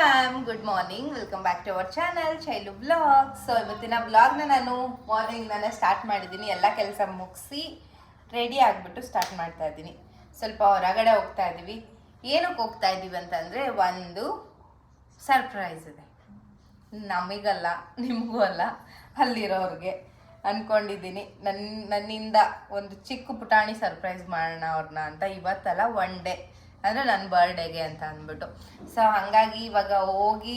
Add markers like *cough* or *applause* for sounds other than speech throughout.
Fam good morning welcome back to our channel jail blog so ಇವತ್ತಿನ ಬ್ಲಾಗ್ನ ನಾನು morning ನಾನು ಸ್ಟಾರ್ಟ್ ಮಾಡಿದ್ದೀನಿ ಎಲ್ಲ ಕೆಲಸ ಮುಗಿಸಿ ರೆಡಿ ಆಗಿಬಿಟ್ಟು ಸ್ಟಾರ್ಟ್ ಮಾಡ್ತಾ ಇದ್ದೀನಿ. ಸ್ವಲ್ಪ ಹೊರಗಡೆ ಹೋಗ್ತಾ ಇದ್ದೀವಿ. ಏನಕ್ಕೆ ಹೋಗ್ತಾ ಇದ್ದೀವಿ ಅಂತಂದರೆ ಒಂದು ಸರ್ಪ್ರೈಸ್ ಇದೆ. ನಮಗಲ್ಲ, ನಿಮಗೂ ಅಲ್ಲ, ಅಲ್ಲಿರೋರಿಗೆ ಅಂದ್ಕೊಂಡಿದ್ದೀನಿ ನನ್ನ ನನ್ನಿಂದ ಒಂದು ಚಿಕ್ಕ ಪುಟಾಣಿ ಸರ್ಪ್ರೈಸ್ ಮಾಡೋಣ ಅವ್ರನ್ನ ಅಂತ ಇವತ್ತಲ್ಲ ಒನ್ ಡೇ ಅಂದರೆ ನನ್ನ ಬರ್ಡೇಗೆ ಅಂತ ಅಂದ್ಬಿಟ್ಟು. ಸೊ ಹಾಗಾಗಿ ಇವಾಗ ಹೋಗಿ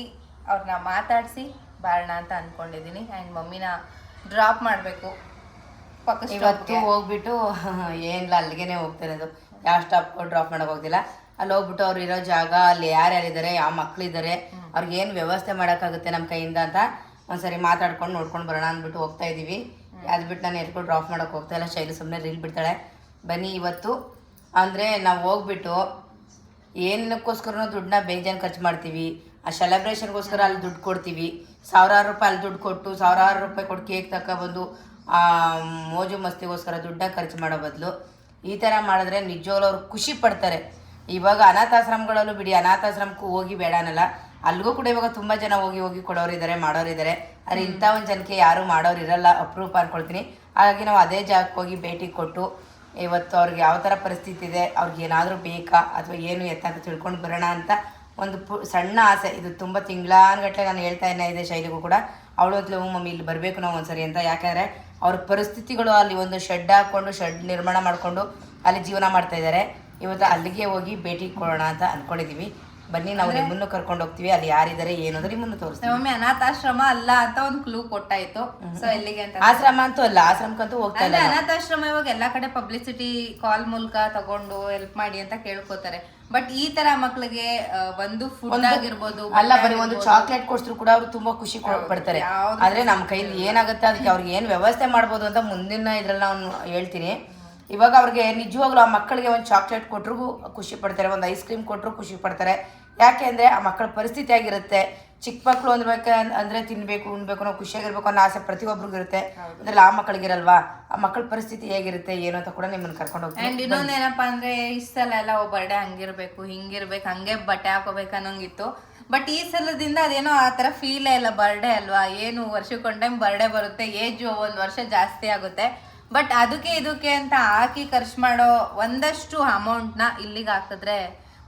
ಅವ್ರನ್ನ ಮಾತಾಡಿಸಿ ಬರೋಣ ಅಂತ ಅಂದ್ಕೊಂಡಿದ್ದೀನಿ ಆ್ಯಂಡ್ ಮಮ್ಮಿನ ಡ್ರಾಪ್ ಮಾಡಬೇಕು. ಪಕ್ಕ ಇವತ್ತು ಹೋಗ್ಬಿಟ್ಟು *laughs* ಏನಿಲ್ಲ ಅಲ್ಲಿಗೆನೆ ಹೋಗ್ತಾ ಇರೋದು. ಯಾವ ಸ್ಟಾಪ್ ಡ್ರಾಪ್ ಮಾಡಕ್ ಹೋಗ್ತಿಲ್ಲ. ಅಲ್ಲಿ ಹೋಗ್ಬಿಟ್ಟು ಅವ್ರು ಇರೋ ಜಾಗ ಅಲ್ಲಿ ಯಾರ್ಯಾರಿದ್ದಾರೆ ಯಾವ ಮಕ್ಳಿದ್ದಾರೆ ಅವ್ರಿಗೆ ಏನು ವ್ಯವಸ್ಥೆ ಮಾಡೋಕ್ಕಾಗುತ್ತೆ ನಮ್ಮ ಕೈಯಿಂದ ಅಂತ ಒಂದ್ಸರಿ ಮಾತಾಡ್ಕೊಂಡು ನೋಡ್ಕೊಂಡು ಬರೋಣ ಅಂದ್ಬಿಟ್ಟು ಹೋಗ್ತಾ ಇದೀವಿ. ಅದು ಬಿಟ್ಟು ನಾನು ಎಲ್ಗೂ ಡ್ರಾಪ್ ಮಾಡಕ್ ಹೋಗ್ತಾ ಇಲ್ಲ. ಶೈಲಿ ಸುಮ್ಮನೆ ರೀಲ್ ಬಿಡ್ತಾಳೆ ಬನ್ನಿ ಇವತ್ತು. ಅಂದರೆ ನಾವು ಹೋಗ್ಬಿಟ್ಟು ಏನಕ್ಕೋಸ್ಕರ ದುಡ್ಡನ್ನ ಬೇಜಾನ್ ಖರ್ಚು ಮಾಡ್ತೀವಿ. ಆ ಸೆಲೆಬ್ರೇಷನ್ಗೋಸ್ಕರ ಅಲ್ಲಿ ದುಡ್ಡು ಕೊಡ್ತೀವಿ. ಸಾವಿರಾರು ರೂಪಾಯಿ ಅಲ್ಲಿ ದುಡ್ಡು ಕೊಟ್ಟು ಸಾವಿರಾರು ರೂಪಾಯಿ ಕೊಟ್ಟು ಕೇಕ್ ತಗೊಬಂದು ಆ ಮೋಜು ಮಸ್ತಿಗೋಸ್ಕರ ದುಡ್ಡ ಖರ್ಚು ಮಾಡೋ ಬದಲು ಈ ಥರ ಮಾಡಿದ್ರೆ ನಿಜವಾಗ್ಲೂ ಅವ್ರು ಖುಷಿ ಪಡ್ತಾರೆ. ಇವಾಗ ಅನಾಥಾಶ್ರಮಗಳಲ್ಲೂ ಬಿಡಿ, ಅನಾಥಾಶ್ರಮಕ್ಕೂ ಹೋಗಿ ಬೇಡನಲ್ಲ. ಅಲ್ಲಿಗೂ ಕೂಡ ಇವಾಗ ತುಂಬ ಜನ ಹೋಗಿ ಹೋಗಿ ಕೊಡೋರಿದ್ದಾರೆ ಮಾಡೋರಿದ್ದಾರೆ ಆದರೆ ಇಂಥ ಒಂದು ಜನಕ್ಕೆ ಯಾರೂ ಮಾಡೋರು ಇರಲ್ಲ ಅಪರೂಪ ಅಂದ್ಕೊಳ್ತೀನಿ ಹಾಗಾಗಿ ನಾವು ಅದೇ ಜಾಗಕ್ಕೆ ಹೋಗಿ ಭೇಟಿ ಕೊಟ್ಟು ಇವತ್ತು ಅವ್ರಿಗೆ ಯಾವ ಥರ ಪರಿಸ್ಥಿತಿ ಇದೆ, ಅವ್ರಿಗೆ ಏನಾದರೂ ಬೇಕಾ, ಅಥವಾ ಏನು ಎತ್ತ ಅಂತ ತಿಳ್ಕೊಂಡು ಬರೋಣ ಅಂತ ಒಂದು ಪು, ಸಣ್ಣ ಆಸೆ. ಇದು ತುಂಬ ತಿಂಗಳಾನುಗಟ್ಟಲೆ ನಾನು ಹೇಳ್ತಾ ಇದೆ ಶೈಲಿಗೂ ಕೂಡ. ಅವಳು ಹೊತ್ಲು ಮಮ್ಮಿ, ಇಲ್ಲಿ ಬರಬೇಕು ನಾವು ಒಂದ್ಸರಿ ಅಂತ. ಯಾಕೆಂದರೆ ಅವ್ರ ಪರಿಸ್ಥಿತಿಗಳು ಅಲ್ಲಿ ಒಂದು ಶೆಡ್ ಹಾಕ್ಕೊಂಡು ಶೆಡ್ ನಿರ್ಮಾಣ ಮಾಡಿಕೊಂಡು ಅಲ್ಲಿ ಜೀವನ ಮಾಡ್ತಾ ಇದ್ದಾರೆ ಇವತ್ತು ಅಲ್ಲಿಗೆ ಹೋಗಿ ಭೇಟಿ ಕೊಡೋಣ ಅಂತ ಅಂದ್ಕೊಂಡಿದ್ದೀವಿ ಬನ್ನಿ ನಾವು ನಿಮ್ಮನ್ನು ಕರ್ಕೊಂಡು ಹೋಗ್ತೀವಿ ಅಲ್ಲಿ ಯಾರಿದ್ದಾರೆ ಏನು ಅಂದ್ರೆ ನಿಮ್ಮನ್ನು ತೋರಿಸ್ತೀವಿ. ಮಮ್ಮಿ ಅನಾಥಾಶ್ರಮ ಅಲ್ಲ ಅಂತ ಒಂದು ಕ್ಲೂ ಕೊಟ್ಟಾಯ್ತು. ಸೊ ಎಲ್ಲಿಗೆ ಅಂತ ಆಶ್ರಮ ಅಂತೂ ಅಲ್ಲ ಆಶ್ರಮಕ್ಕಂತೂ ಹೋಗ್ತಾ ಇಲ್ಲ ಅನಾಥಾಶ್ರಮ ಇವಾಗ ಎಲ್ಲಾ ಕಡೆ ಪಬ್ಲಿಸಿಟಿ ಕಾಲ್ ಮೂಲಕ ತಗೊಂಡು ಹೆಲ್ಪ್ ಮಾಡಿ ಅಂತ ಕೇಳ್ಕೊತಾರೆ. ಬಟ್ ಈ ತರ ಮಕ್ಳಿಗೆ ಆ, ಒಂದು ಫುಡ್ ಆಗಿರ್ಬೋದು ಅಲ್ಲ ಬರೀ ಒಂದು ಚಾಕ್ಲೇಟ್ ಕೊಡ್ಸಿದ್ರು ಕೂಡ ಅವ್ರು ತುಂಬಾ ಖುಷಿ ಪಡ್ತಾರೆ. ಆದ್ರೆ ನಮ್ಮ ಕೈಲಿ ಏನಾಗುತ್ತೆ ಅದಕ್ಕೆ ಅವ್ರಿಗೆ ಏನ್ ವ್ಯವಸ್ಥೆ ಮಾಡ್ಬೋದು ಅಂತ ಮುಂದಿನ ಇದ್ರಲ್ಲಿ ನಾನು ಹೇಳ್ತೀನಿ. ಇವಾಗ ಅವ್ರಿಗೆ ನಿಜವಾಗ್ಲೂ ಆ ಮಕ್ಕಳಿಗೆ ಒಂದು ಚಾಕ್ಲೇಟ್ ಕೊಟ್ರಿಗೂ ಖುಷಿ ಪಡ್ತಾರೆ ಒಂದು ಐಸ್ ಕ್ರೀಮ್ ಕೊಟ್ಟರು ಖುಷಿ ಪಡ್ತಾರೆ. ಯಾಕೆ ಅಂದರೆ ಆ ಮಕ್ಕಳ ಪರಿಸ್ಥಿತಿ ಆಗಿರುತ್ತೆ. ಚಿಕ್ಕ ಮಕ್ಕಳು ಅಂದ್ಬೇಕು ಅಂದರೆ ತಿನ್ನಬೇಕು ಉಣ್ಬೇಕು ನಾವು ಖುಷಿಯಾಗಿರ್ಬೇಕು ಅನ್ನೋ ಆಸೆ ಪ್ರತಿಯೊಬ್ಬರಿಗೂ ಇರುತ್ತೆ. ಅಂದ್ರೆ ಆ ಮಕ್ಕಳಿಗಿರಲ್ವಾ? ಆ ಮಕ್ಕಳ ಪರಿಸ್ಥಿತಿ ಹೇಗಿರುತ್ತೆ ಏನು ಅಂತ ಕೂಡ ನಿಮ್ಮನ್ನ ಕರ್ಕೊಂಡು ಹೋಗ್ತೀನಿ. ಅಂಡ್ ಏನಪ್ಪ ಅಂದರೆ ಇಷ್ಟ ಸಲ ಎಲ್ಲ ಬರ್ಡೇ ಹಂಗಿರಬೇಕು ಹಿಂಗಿರ್ಬೇಕು ಹಂಗೆ ಬಟ್ಟೆ ಹಾಕೋಬೇಕು ಅನ್ನೋಂಗಿತ್ತು. ಬಟ್ ಈ ಸಲದಿಂದ ಅದೇನೋ ಆ ಥರ ಫೀಲೇ ಇಲ್ಲ ಬರ್ಡೇ ಅಲ್ವಾ? ಏನು ವರ್ಷಕ್ಕೊಂದ್ ಟೈಮ್ ಬರ್ಡೇ ಬರುತ್ತೆ ಏಜ್ ಒಂದು ವರ್ಷ ಜಾಸ್ತಿ ಆಗುತ್ತೆ. ಬಟ್ ಅದಕ್ಕೆ ಇದಕ್ಕೆ ಅಂತ ಹಾಕಿ ಖರ್ಚು ಮಾಡೋ ಒಂದಷ್ಟು ಅಮೌಂಟ್ನ ಇಲ್ಲಿಗೆ ಹಾಕಿದ್ರೆ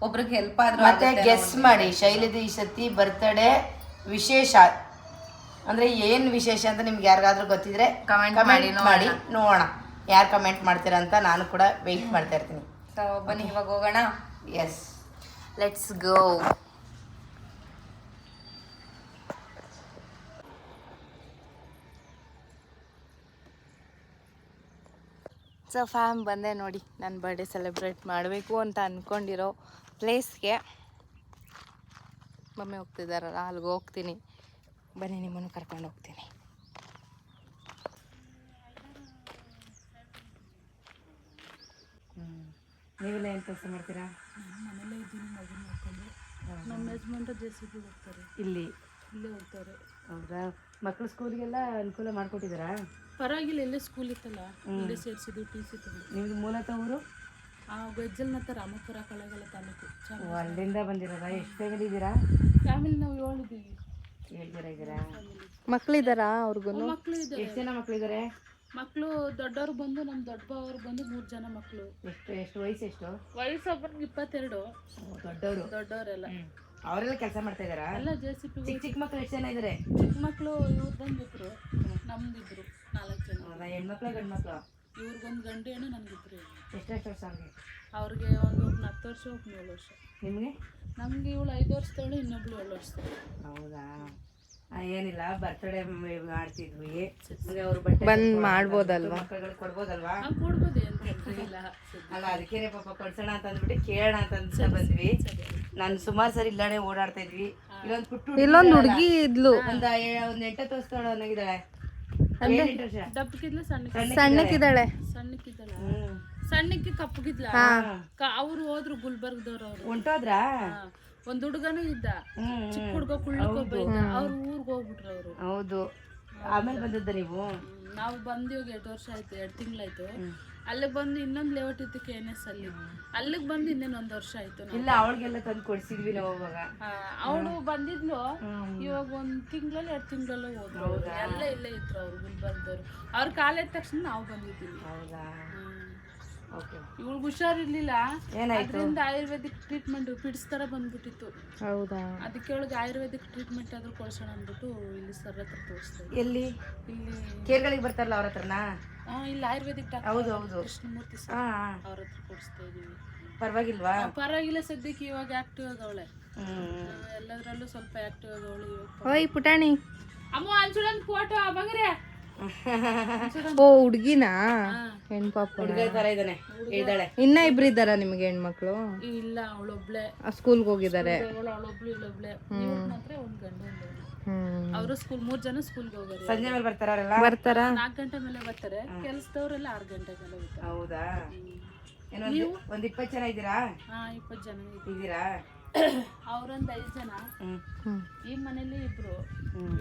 ಒಬ್ರಿಗೆ ಹೆಲ್ಪ್ ಆದ್ರೆ ಮತ್ತೆ ಗೆಸ್ ಮಾಡಿ ಶೈಲಿದು ಈ ಸತಿ ಬರ್ತಡೇ ವಿಶೇಷ. ಅಂದ್ರೆ ಏನ್ ವಿಶೇಷ ಅಂತ ನಿಮ್ಗೆ ಯಾರಿಗಾದ್ರೂ ಗೊತ್ತಿದ್ರೆ ಕಮೆಂಟ್ ಮಾಡಿ. ಮಾಡಿ ನೋಡೋಣ. ಯಾರು ಕಮೆಂಟ್ ಮಾಡ್ತೀರಾ ಅಂತ ನಾನು ಕೂಡ ವೆಯ್ಟ್ ಮಾಡ್ತಾ ಇರ್ತೀನಿ. ಸೊ ಬನ್ನಿ ಇವಾಗ ಹೋಗೋಣ. Yes let's go so fam ಬಂದೆ ನೋಡಿ. ನನ್ನ ಬರ್ಡೇ ಸೆಲೆಬ್ರೇಟ್ ಮಾಡಬೇಕು ಅಂತ ಅಂದ್ಕೊಂಡಿರೋ ಪ್ಲೇಸ್ಗೆ ಮಮ್ಮಿ ಹೋಗ್ತಿದ್ದಾರಲ್ಲ ಅಲ್ಲಿಗೆ ಹೋಗ್ತೀನಿ. ಬನ್ನಿ ನಿಮ್ಮನ್ನು ಕರ್ಕೊಂಡು ಹೋಗ್ತೀನಿ. ನೀವೆಲ್ಲ ಏನು ಕೆಲಸ ಮಾಡ್ತೀರಾ? ನಮ್ಮ ಯಜಮಾನ್ರು ಜೆ ಸಿ ಬಿ ಹೋಗ್ತಾರೆ. ಇಲ್ಲಿ? ಇಲ್ಲೇ ಹೋಗ್ತಾರೆ. ಹೌದಾ? ಮಕ್ಕಳು ಸ್ಕೂಲಿಗೆಲ್ಲ ಅನುಕೂಲ ಮಾಡಿಕೊಟ್ಟಿದ್ದೀರಾ? ಪರವಾಗಿಲ್ಲ ಇಲ್ಲೇ ಸ್ಕೂಲ್ ಇತ್ತಲ್ಲ ಇಲ್ಲೇ ಸೇರಿಸಿದ್ದು ಟಿ ಸಿ ತಗೊಂಡು. ನಿಮ್ದು ಮೂಲತಃ ಊರು? ಗೆಜ್ಜಲ್ ಮತ್ತು ರಾಮಪುರ ಕಳೆಗಲ ತಾಲೂಕು. ಅಲ್ಲಿಂದ ಬಂದಿರೋದಾ? ಎಷ್ಟು ಫ್ಯಾಮಿಲಿ ಇದ್ದೀರಾ ಫ್ಯಾಮಿಲಿ ನಾವು ಹೇಳಿದ್ದೀವಿ ಏಳು ಜನ ಇದ್ದೀರಾ? ಮಕ್ಕಳಿದ್ದಾರಾ ಅವ್ರಿಗೂ? ಮಕ್ಕಳು ಇದ್ದಾರೆ ಎಷ್ಟು ಜನ ಮಕ್ಕಳಿದ್ದಾರೆ ಮಕ್ಕಳು ದೊಡ್ಡವ್ರು ಬಂದು ನಮ್ಮ ದೊಡ್ಡ ಅವ್ರು ಬಂದು ಮೂರು ಜನ ಮಕ್ಕಳು ಎಷ್ಟು ಎಷ್ಟು ವಯಸ್ಸು ಎಷ್ಟು? ವಯಸ್ಸು ಒಬ್ಬನಿಗೆ ಇಪ್ಪತ್ತೆರಡು. ದೊಡ್ಡವರು. ದೊಡ್ಡವರೆಲ್ಲ. ಅವರೆಲ್ಲ ಕೆಲಸ ಮಾಡ್ತಾ ಇದ್ದಾರಾ ಎಲ್ಲ ಜೆ ಸಿ ಪಿ ಚಿಕ್ಕ ಚಿಕ್ಕ ಮಕ್ಕಳು ಎಷ್ಟು ಜನ ಇದ್ದಾರೆ ಚಿಕ್ಕ ಮಕ್ಕಳು ಇವ್ರು ಬಂದಿದ್ರು. ನಮ್ದಿದ್ರು ನಾಲ್ಕು ಜನ. ಹೆಣ್ಮಕ್ಳು ಗಂಡು ಮಕ್ಕಳು ಇವ್ರಿಗೊಂದು ಗಂಡು ಹೆಣ್ಣು ನನಗಿಬ್ರು ಎಷ್ಟೆಷ್ಟು ವರ್ಷ ಅವ್ರಿಗೆ? ಅವ್ರಿಗೆ ಒಂದು ಒಬ್ನು ಹತ್ತು ವರ್ಷ ಒಬ್ಬ ಏಳು ವರ್ಷ. ನಿಮಗೆ? ನಮ್ಗೆ ಇವಳು ಐದು ವರ್ಷದವಳು ಇನ್ನೊಬ್ಳು ಏಳು ವರ್ಷ ಹೌದಾ? ಆ, ಏನಿಲ್ಲ ಬರ್ತ್ಡೇ ಮಾಡ್ತಿದ್ವಿ. ಅಂದ್ರೆ ಅವ್ರು ಬಟ್ಟೆ ಬಂದ್ ಮಾಡ್ಬೋದಲ್ವಾ? ಮಕ್ಕಳುಗಳಿಗೆ ಕೊಡ್ಬೋದಲ್ವಾ? ನಾವು ಕೊಡ್ಬೋದು ಏನು ತೊಂದ್ರೆ ಇಲ್ಲ. ಅಲ್ಲ ಅದಕ್ಕೇನೆ ಪಾಪ ಕೊಡ್ಸೋಣ ಅಂತ ಅಂದ್ಬಿಟ್ಟು ಕೇಳೋಣ ಅಂತ ಅನ್ಸ್ತಾ ಬಂದ್ವಿ. ನಾನು ಸುಮಾರು ಸರಿ ಇಲ್ಲಾನೆ ಓಡಾಡ್ತಾ ಇದ್ವಿ. ಇಲ್ಲೊಂದು ಪುಟ್ಟು ಇಲ್ಲೊಂದು ಹುಡುಗಿ ಇದ್ಲು. ಒಂದ್ ಒಂದ್ ಎಂಟತ್ತು ವರ್ಷದವಳು ಅನ್ನೋಗಿದ್ದಾಳೆ ಏಳೆಂಟು ವರ್ಷ ದಪ್ಪಗಿದ್ಲ ಸಣ್ಣ ಸಣ್ಣಕ್ಕಿದ್ದಾಳೆ ಸಣ್ಣಕ್ಕಿದ್ದಲ್ಲ ಹ್ಮ್. ಸಣ್ಣಕ್ಕೆ ಕಪ್ಪಗಿದ್ಲ. ಅವ್ರು ಹೋದ್ರು ಗುಲ್ಬರ್ಗದವ್ರು ಅವ್ರು. ಹೊಂಟೋದ್ರಾ. ಒಂದ್ ಹುಡುಗನು ಇದ್ದ. ಚಿಕ್ಕ ಹುಡುಗ ಅವ್ರ ಇದ್ದ ಅವ್ರು ಊರ್ಗ್ ಹೋಗ್ಬಿಟ್ರು ಅವರು. ಹೌದು. ಆಮೇಲೆ ಬಂದಿದ್ದ ನೀವು? ನಾವು ಬಂದಿವಾಗ ಎರಡು ವರ್ಷ ಆಯ್ತು ಎರಡು ತಿಂಗಳಾಯ್ತು. ಅಲ್ಲಿಗೆ ಬಂದು ಇನ್ನೊಂದು ಲೇಔಟ್ ಇತ್ತು ಕೆ ಎನ್ ಎಸ್ ಅಲ್ಲಿ. ಅಲ್ಲಿಗೆ ಬಂದು ಇನ್ನೇನು ಒಂದು ವರ್ಷ ಆಯ್ತು ನಾವು. ಇಲ್ಲ ಅವಳಿಗೆಲ್ಲ ತಂದು ಕೊಡ್ಸಿದ್ವಿ ನಾವು ಅವಾಗ. ಅವಳು ಬಂದಿದ್ಲು ಇವಾಗ ಒಂದು ತಿಂಗಳಲ್ಲಿ ಎರಡು ತಿಂಗಳಲ್ಲೂ ಹೋದ್ರು ಅವ್ರು. ಎಲ್ಲ ಇಲ್ಲೇ ಇದ್ರು ಅವ್ರು ಗುಲ್ಬರ್ಗದವ್ರು. ಅವ್ರ ಕಾಲೇಜ್ ತಕ್ಷಣ ನಾವು ಬಂದಿದ್ದೀವಿ. ಹೌದಾ? ಓಕೆ ಇವಳಿಗೆ ಹುಷಾರಿರ್ಲಿಲ್ಲ. ಏನಾಯ್ತು? ಅದರಿಂದ ಆಯುರ್ವೇದಿಕ್ ಟ್ರೀಟ್ಮೆಂಟ್ ಪಿಡ್ಸ್ ತರ ಬಂದ್ಬಿಟ್ಟಿತ್ತು. ಹೌದಾ? ಅದಕ್ಕೆ ಅವಳಿಗೆ ಆಯುರ್ವೇದಿಕ್ ಟ್ರೀಟ್ಮೆಂಟ್ ಆದ್ರೂ ಕೊಡ್ಸೋಣ ಅಂದ್ಬಿಟ್ಟು ಇಲ್ಲಿ ಸರ್ ಹತ್ರ ತೋರಿಸ್ತಾರೆ ಎಲ್ಲಿ? ಇಲ್ಲಿ ಕೇರ್ಗಳಿಗೆ ಬರ್ತಾರಲ್ಲ ಅವ್ರ ಹತ್ರನಾ? ಇಲ್ಲಿ ಆಯುರ್ವೇದಿಕ್ ಡಾಕ್ಟರ್ ಹೌದು ಹೌದು. ಕೃಷ್ಣಮೂರ್ತಿ ಸರ್ ಹಾಂ ಅವ್ರ ಹತ್ರ ಕೊಡಿಸ್ತಾ ಇದೀವಿ. ಪರವಾಗಿಲ್ವಾ? ಆ, ಪರವಾಗಿಲ್ಲ ಸದ್ಯಕ್ಕೆ ಇವಾಗ ಆಕ್ಟಿವ್ ಆಗವಳೆ ಎಲ್ಲದರಲ್ಲೂ ಸ್ವಲ್ಪ ಆಕ್ಟಿವ್ ಆಗವಳೆ ಇವಾಗ ಓಯ್ ಪುಟಾಣಿ. ಅಮ್ಮ ಅನ್ಸುಡನ್ ಫೋಟೋ ಬಂಗ್ರೆ. ಓ ಹುಡ್ಗಿನಾ? ಹೆಣ್ಪಾಪ ಹುಡುಗ ಥರ ಇದ್ದಾನೆ ಇದ್ದಾಳೆ ಇನ್ನ ಇಬ್ರು ಇದ್ದಾರಾ ನಿಮ್ಗೆ ಹೆಣ್ಮಕ್ಳು? ಇಲ್ಲ ಅವಳೊಬ್ಳೆ. ಸ್ಕೂಲ್ಗೆ ಹೋಗಿದ್ದಾರೆ. ಅವಳು ಅವಳೊಬ್ಳು ಇಲ್ಲೊಬ್ಳೆ. ಇವ್ರ ಮಾತ್ರ ಒಂದ್ ಗಂಡು ಒಂದ್ ಅವರು ಸ್ಕೂಲ್ ಮೂರ್ ಜನ ಸ್ಕೂಲ್ಗೆ ಹೋಗೋರು ಸಂಜೆ ಮೇಲೆ ಬರ್ತಾರ ಅವರೆಲ್ಲ? ಬರ್ತಾರ. ನಾಲ್ಕು ಗಂಟೆ ಮೇಲೆ ಬರ್ತಾರೆ. ಕೆಲ್ಸದವ್ರೆಲ್ಲ ಆರು ಗಂಟೆ ಮೇಲೆ ಬರ್ತಾರೆ ಹೌದಾ? ಏನೋ ಒಂದು ಒಂದು ಇಪ್ಪತ್ತು ಜನ ಇದ್ದೀರಾ? ಹಾ ಇಪ್ಪತ್ತು ಜನ ಇದ್ರು ಇದ್ದೀರಾ? ಅವ್ರೊಂದ್ ಐದು ಜನ. ಹ್ಮ್. ಹ್ಮ್. ಈ ಮನೇಲಿ ಇಬ್ರು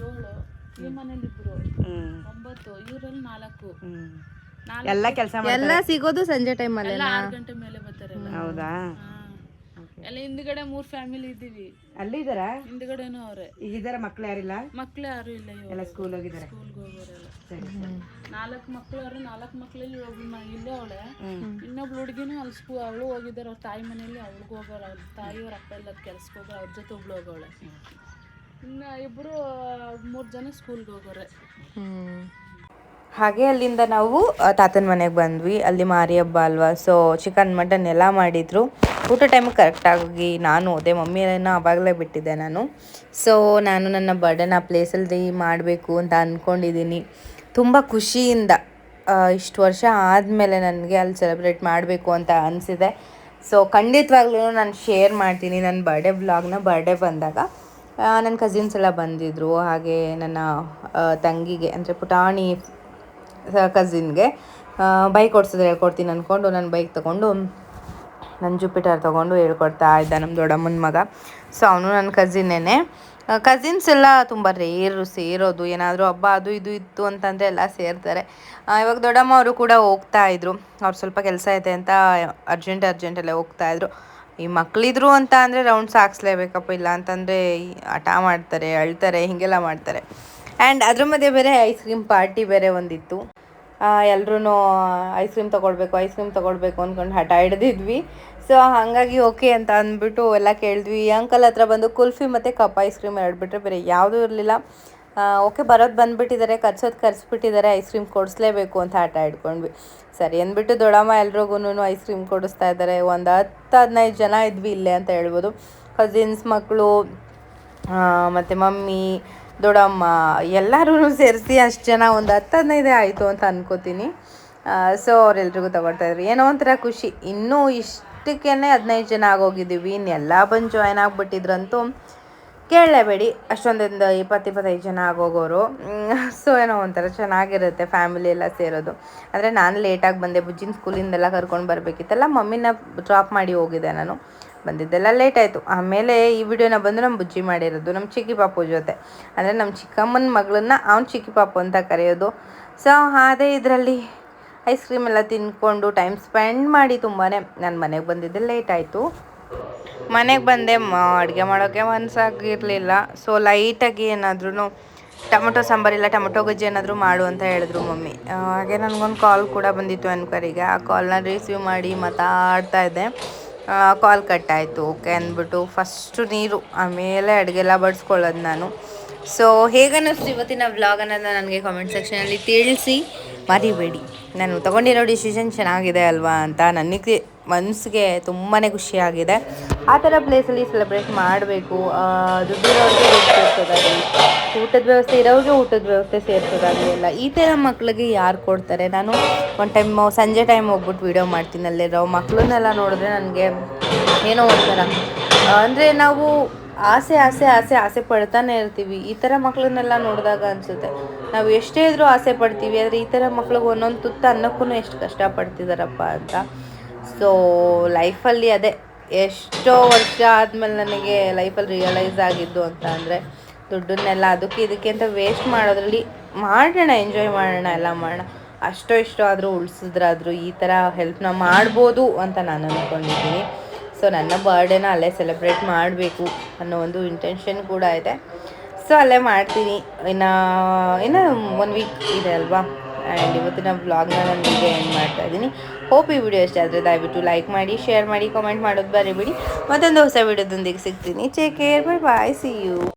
ಏಳು ಈ ಮನೇಲಿ ಇಬ್ರು ಹ್ಮ್. ಒಂಬತ್ತು ಇವರಲ್ಲಿ ನಾಲ್ಕು. ಹ್ಮ್. ನಾಲ್ಕು ಎಲ್ಲ ಕೆಲಸ ಎಲ್ಲ ಸಿಗೋದು ಸಂಜೆ ಟೈಮ್ ಅಲ್ಲಿ ಎಲ್ಲ ಆರು ಗಂಟೆ ಮೇಲೆ ಬರ್ತಾರೆ ಹೌದಾ? ಹಾ. ಎಲ್ಲ ಹಿಂದ್ಗಡೆ ಮೂರ್ ಫ್ಯಾಮಿಲಿ ಇದ್ದೀವಿ. ಅಲ್ಲಿ ಇದ್ದಾರಾ ಹಿಂದ್ಗಡೆನೂ ಅವ್ರೆ. ಈಗ ಇದಾರ ಮಕ್ಳು ಯಾರಿಲ್ಲ? ಮಕ್ಳು ಯಾರು ಇಲ್ಲ ಎಲ್ಲ ಸ್ಕೂಲ್ ಹೋಗಿದ್ದಾರೆ ಸ್ಕೂಲ್ಗೆ ಹೋಗೋರೆಲ್ಲ. ಸರಿ ಸರಿ. ನಾಲ್ಕು ಮಕ್ಳು ಅವ್ರು ನಾಲ್ಕು ಮಕ್ಳಲ್ಲಿ ಹೋಗಿ ಮ- ಇಲ್ಲೇ ಅವಳೆ. ಇನ್ನೊಬ್ಳು ಹುಡುಗಿನೂ ಅಲ್ಲಿ ಸ್ಕೂ ಅವಳು ಹೋಗಿದ್ದಾರೆ ಅವ್ರ ತಾಯಿ ಮನೇಲಿ ಅವ್ಳಿಗೆ ಹೋಗೋರು ಅವ್ರ ತಾಯಿ ಅವ್ರ ಅಪ್ಪ ಎಲ್ಲ ಕೆಲ್ಸಕ್ಕೆ ಹೋಗೋ ಅವ್ರ ಜೊತೆ ಒಬ್ಳು ಹೋಗೋಳೆ. ಇನ್ನ ಇಬ್ರು ಮೂರು ಜನ ಸ್ಕೂಲ್ಗೆ ಹೋಗೋರೆ. ಹ್ಮ್. ಹಾಗೆ ಅಲ್ಲಿಂದ ನಾವು ತಾತನ ಮನೆಗೆ ಬಂದ್ವಿ. ಅಲ್ಲಿ ಮಾರಿ ಹಬ್ಬ ಅಲ್ವಾ? ಸೊ ಚಿಕನ್ ಮಟನ್ ಎಲ್ಲ ಮಾಡಿದ್ರು. ಊಟ ಟೈಮ್ ಕರೆಕ್ಟಾಗಿ ನಾನು ಹೋದೆ. ಮಮ್ಮಿಯನ್ನು ಆವಾಗಲೇ ಬಿಟ್ಟಿದ್ದೆ ನಾನು. ಸೊ ನಾನು ನನ್ನ ಬರ್ಡನ್ ಆ ಪ್ಲೇಸಲ್ಲಿ ಮಾಡಬೇಕು ಅಂತ ಅಂದ್ಕೊಂಡಿದ್ದೀನಿ ತುಂಬ ಖುಷಿಯಿಂದ ಇಷ್ಟು ವರ್ಷ ಆದಮೇಲೆ ನನಗೆ ಅಲ್ಲಿ ಸೆಲೆಬ್ರೇಟ್ ಮಾಡಬೇಕು ಅಂತ ಅನಿಸಿದೆ. ಸೊ ಖಂಡಿತವಾಗ್ಲೂ ನಾನು ಶೇರ್ ಮಾಡ್ತೀನಿ ನನ್ನ ಬರ್ಡೇ ಬ್ಲಾಗ್ನ ಬರ್ಡೇ ಬಂದಾಗ ನನ್ನ ಕಸಿನ್ಸ್ ಎಲ್ಲ ಬಂದಿದ್ದರು ಹಾಗೆ ನನ್ನ ತಂಗಿಗೆ, ಅಂದರೆ ಪುಟಾಣಿ ಕಸಿನ್ಗೆ ಬೈಕ್ ಓಡಿಸಿದ್ರೆ ಹೇಳ್ಕೊಡ್ತೀನಿ ಅಂದ್ಕೊಂಡು ನಾನು ಬೈಕ್ ತೊಗೊಂಡು ನನ್ನ ಜುಪಿಟರ್ ತೊಗೊಂಡು ಹೇಳ್ಕೊಡ್ತಾ ಇದ್ದ ನಮ್ಮ ದೊಡ್ಡಮ್ಮನ ಮಗ. ಸೊ ಅವನು ನನ್ನ ಕಝಿನ್ನೇ ಕಸಿನ್ಸ್ ಎಲ್ಲ ತುಂಬ ರೇರು ಸೇರೋದು, ಏನಾದರೂ ಹಬ್ಬ ಅದು ಇದು ಇತ್ತು ಅಂತಂದರೆ ಎಲ್ಲ ಸೇರ್ತಾರೆ. ಇವಾಗ ದೊಡ್ಡಮ್ಮ ಅವರು ಕೂಡ ಹೋಗ್ತಾ ಇದ್ರು. ಅವ್ರು ಸ್ವಲ್ಪ ಕೆಲಸ ಐತೆ ಅಂತ ಅರ್ಜೆಂಟ್ ಅರ್ಜೆಂಟಲ್ಲೇ ಹೋಗ್ತಾ ಇದ್ರು. ಈ ಮಕ್ಕಳಿದ್ರು ಅಂತ ಅಂದರೆ ರೌಂಡ್ಸ್ ಹಾಕ್ಸ್ಲೇಬೇಕಪ್ಪ ಇಲ್ಲ ಅಂತಂದರೆ ಹಠ ಮಾಡ್ತಾರೆ, ಅಳ್ತಾರೆ, ಹೀಗೆಲ್ಲ ಮಾಡ್ತಾರೆ. ಆ್ಯಂಡ್ ಅದ್ರ ಮಧ್ಯೆ ಬೇರೆ ಐಸ್ ಕ್ರೀಮ್ ಪಾರ್ಟಿ ಬೇರೆ ಒಂದಿತ್ತು. ಎಲ್ಲರೂ ಐಸ್ ಕ್ರೀಮ್ ತೊಗೊಳ್ಬೇಕು ಐಸ್ ಕ್ರೀಮ್ ತೊಗೊಳ್ಬೇಕು ಅಂದ್ಕೊಂಡು ಹಠ ಹಿಡ್ದಿದ್ವಿ. ಸೊ ಹಾಗಾಗಿ ಓಕೆ ಅಂತ ಅಂದ್ಬಿಟ್ಟು ಎಲ್ಲ ಕೇಳಿದ್ವಿ. ಅಂಕಲ್ ಹತ್ರ ಬಂದು ಕುಲ್ಫಿ ಮತ್ತು ಕಪ್ ಐಸ್ ಕ್ರೀಮ್ ಎರಡು ಬೇರೆ ಯಾವುದೂ ಇರಲಿಲ್ಲ. ಓಕೆ ಬರೋದು ಬಂದುಬಿಟ್ಟಿದ್ದಾರೆ ಕರ್ಸೋದು ಕರ್ಸ್ಬಿಟ್ಟಿದ್ದಾರೆ ಐಸ್ ಕ್ರೀಮ್ ಕೊಡಿಸ್ಲೇಬೇಕು ಅಂತ ಆಟ ಇಟ್ಕೊಂಡ್ವಿ ಸರಿ ಅಂದ್ಬಿಟ್ಟು ದೊಡ್ಡಮ್ಮ ಎಲ್ರಿಗೂ ಐಸ್ ಕ್ರೀಮ್ ಕೊಡಿಸ್ತಾ ಇದ್ದಾರೆ ಒಂದು ಹತ್ತು ಹದಿನೈದು ಜನ ಇದ್ವಿ ಇಲ್ಲೇ ಅಂತ ಹೇಳ್ಬೋದು. ಕಸಿನ್ಸ್ ಮಕ್ಕಳು ಮತ್ತು ಮಮ್ಮಿ ದೊಡ್ಡಮ್ಮ ಎಲ್ಲರೂ ಸೇರಿಸಿ ಅಷ್ಟು ಜನ ಒಂದು ಹತ್ತು ಹದಿನೈದೇ ಆಯಿತು ಅಂತ ಅನ್ಕೋತೀನಿ. ಸೊ ಅವರೆಲ್ರಿಗೂ ತಗೊಳ್ತಾ ಇದ್ರು. ಏನೋ ಒಂಥರ ಖುಷಿ. ಇನ್ನೂ ಇಷ್ಟಕ್ಕೇ ಹದಿನೈದು ಜನ ಆಗೋಗಿದ್ದೀವಿ. ಇನ್ನೆಲ್ಲ ಬಂದು ಜಾಯ್ನ್ ಆಗಿಬಿಟ್ಟಿದ್ರಂತೂ ಕೇಳಲೇಬೇಡಿ. ಅಷ್ಟೊಂದೊಂದು ಇಪ್ಪತ್ತು ಇಪ್ಪತ್ತೈದು ಜನ ಆಗೋಗೋರು. ಸೊ ಏನೋ ಒಂಥರ ಚೆನ್ನಾಗಿರುತ್ತೆ ಫ್ಯಾಮಿಲಿ ಎಲ್ಲ ಸೇರೋದು. ಆದರೆ ನಾನು ಲೇಟಾಗಿ ಬಂದೆ. ಬುಜ್ಜಿನ ಸ್ಕೂಲಿಂದೆಲ್ಲ ಕರ್ಕೊಂಡು ಬರಬೇಕಿತ್ತಲ್ಲ. ಮಮ್ಮಿನ ಡ್ರಾಪ್ ಮಾಡಿ ಹೋಗಿದ್ದೆ ನಾನು. ಬಂದಿದ್ದೆಲ್ಲ ಲೇಟ್ ಆಯಿತು. ಆಮೇಲೆ ಈ ವಿಡಿಯೋನ ಬಂದು ನಮ್ಮ ಬುಜ್ಜಿ ಮಾಡಿರೋದು ನಮ್ಮ ಚಿಕ್ಕಿ ಪಾಪು ಜೊತೆ. ಅಂದರೆ ನಮ್ಮ ಚಿಕ್ಕಮ್ಮನ ಮಗಳನ್ನ ಅವ್ನು ಚಿಕ್ಕಿ ಪಾಪು ಅಂತ ಕರೆಯೋದು. ಸೊ ಅದೇ ಇದರಲ್ಲಿ ಐಸ್ ಕ್ರೀಮ್ ಎಲ್ಲ ತಿನ್ಕೊಂಡು ಟೈಮ್ ಸ್ಪೆಂಡ್ ಮಾಡಿ ತುಂಬಾ ನಾನು ಮನೆಗೆ ಬಂದಿದ್ದೆ ಲೇಟ್ ಆಯಿತು. ಮನೆಗೆ ಬಂದೆ ಅಡುಗೆ ಮಾಡೋಕ್ಕೆ ಮನಸ್ಸಾಗಿರಲಿಲ್ಲ ಸೊ ಲೈಟಾಗಿ ಏನಾದ್ರೂ ಟೊಮೊಟೊ ಸಾಂಬಾರಿಲ್ಲ ಟೊಮೊಟೊ ಗೊಜ್ಜಿ ಏನಾದರೂ ಮಾಡು ಅಂತ ಹೇಳಿದ್ರು ಮಮ್ಮಿ. ಹಾಗೆ ನನಗೊಂದು ಕಾಲ್ ಕೂಡ ಬಂದಿತ್ತು ಎನ್ಕರಿಗೆ ಆ ಕಾಲ್ನ ರಿಸೀವ್ ಮಾಡಿ ಮಾತಾಡ್ತಾ ಇದ್ದೆ. ಕಾಲ್ ಕಟ್ ಆಯಿತು ಓಕೆ ಅಂದ್ಬಿಟ್ಟು ಫಸ್ಟು ನೀರು, ಆಮೇಲೆ ಅಡುಗೆಲ್ಲ ಬಡಿಸ್ಕೊಳ್ಳೋದು ನಾನು. ಸೊ ಹೇಗನ್ನಿಸ್ತು ಇವತ್ತಿನ ವ್ಲಾಗ್ ಅನ್ನೋದನ್ನ ನನಗೆ ಕಾಮೆಂಟ್ ಸೆಕ್ಷನಲ್ಲಿ ತಿಳಿಸಿ. ಮರಿಬೇಡಿ. ನಾನು ತಗೊಂಡಿರೋ ಡಿಸಿಷನ್ ಚೆನ್ನಾಗಿದೆ ಅಲ್ವಾ ಅಂತ ನನಗೆ ಮನಸ್ಸಿಗೆ ತುಂಬಾ ಖುಷಿಯಾಗಿದೆ. ಆ ಥರ ಪ್ಲೇಸಲ್ಲಿ ಸೆಲೆಬ್ರೇಟ್ ಮಾಡಬೇಕು. ದುಡ್ಡಿರೋರಿಗೆ ದುಡ್ಡು ಊಟದ ವ್ಯವಸ್ಥೆ ಇರೋರಿಗೆ ಊಟದ ವ್ಯವಸ್ಥೆ ಸೇರ್ಸೋದಾಗಲಿ ಎಲ್ಲ, ಈ ಥರ ಮಕ್ಕಳಿಗೆ ಯಾರು ಕೊಡ್ತಾರೆ? ನಾನು ಒಂದು ಟೈಮ್ ಸಂಜೆ ಟೈಮ್ ಹೋಗ್ಬಿಟ್ಟು ವೀಡಿಯೋ ಮಾಡ್ತೀನಿ ಅಲ್ಲಿರೋ ಮಕ್ಕಳನ್ನೆಲ್ಲ ನೋಡಿದ್ರೆ ನನಗೆ ಏನೋ ಒಂಥರ. ಅಂದರೆ ನಾವು ಆಸೆ ಆಸೆ ಆಸೆ ಆಸೆ ಪಡ್ತಾನೆ ಇರ್ತೀವಿ. ಈ ಥರ ಮಕ್ಕಳನ್ನೆಲ್ಲ ನೋಡಿದಾಗ ಅನಿಸುತ್ತೆ. ನಾವು ಎಷ್ಟೇ ಇದ್ರೂ ಆಸೆ ಪಡ್ತೀವಿ, ಆದರೆ ಈ ಥರ ಮಕ್ಳಿಗೆ ಒಂದೊಂದು ತುತ್ತ ಅನ್ನಕ್ಕೂ ಎಷ್ಟು ಕಷ್ಟಪಡ್ತಿದ್ದಾರಪ್ಪ ಅಂತ. ಸೊ ಲೈಫಲ್ಲಿ ಅದೇ ಎಷ್ಟೋ ವರ್ಷ ಆದಮೇಲೆ ನನಗೆ ಲೈಫಲ್ಲಿ ರಿಯಲೈಸ್ ಆಗಿದ್ದು ಅಂತ ಅಂದರೆ ದುಡ್ಡನ್ನೆಲ್ಲ ಅದಕ್ಕೆ ಇದಕ್ಕೆ ಅಂತ ವೇಸ್ಟ್ ಮಾಡೋದ್ರಲ್ಲಿ ಮಾಡೋಣ ಎಂಜಾಯ್ ಮಾಡೋಣ, ಎಲ್ಲ ಮಾಡೋಣ. ಅಷ್ಟೋ ಇಷ್ಟೋ ಆದರೂ ಉಳಿಸಿದ್ರಾದ್ರೂ ಈ ಥರ ಹೆಲ್ಪ್ನ ಮಾಡ್ಬೋದು ಅಂತ ನಾನು ಅಂದ್ಕೊಂಡಿದ್ದೀನಿ ಸೊ ನನ್ನ ಬರ್ಡೇನ ಅಲ್ಲೇ ಸೆಲೆಬ್ರೇಟ್ ಮಾಡಬೇಕು ಅನ್ನೋ ಒಂದು ಇಂಟೆನ್ಷನ್ ಕೂಡ ಇದೆ. ಸೊ ಅಲ್ಲೇ ಮಾಡ್ತೀನಿ. ಇನ್ನು ಇನ್ನು ಒನ್ ವೀಕ್ ಇದೆ ಅಲ್ವಾ? ಆ್ಯಂಡ್ ಇವತ್ತಿನ ವ್ಲಾಗ್ನ ನಾನು ಹೀಗೆ ಎಂಡ್ ಮಾಡ್ತಾ ಇದ್ದೀನಿ. ಹೋಪ್ ಈ ವಿಡಿಯೋ ಇಷ್ಟ ಆದರೆ ದಯವಿಟ್ಟು ಲೈಕ್ ಮಾಡಿ ಶೇರ್ ಮಾಡಿ ಕಾಮೆಂಟ್ ಮಾಡೋದು ಬರೀಬಿಡಿ. ಮತ್ತೊಂದು ಹೊಸ ವಿಡಿಯೋದೊಂದಿಗೆ ಸಿಗ್ತೀನಿ. Take care bye bye see you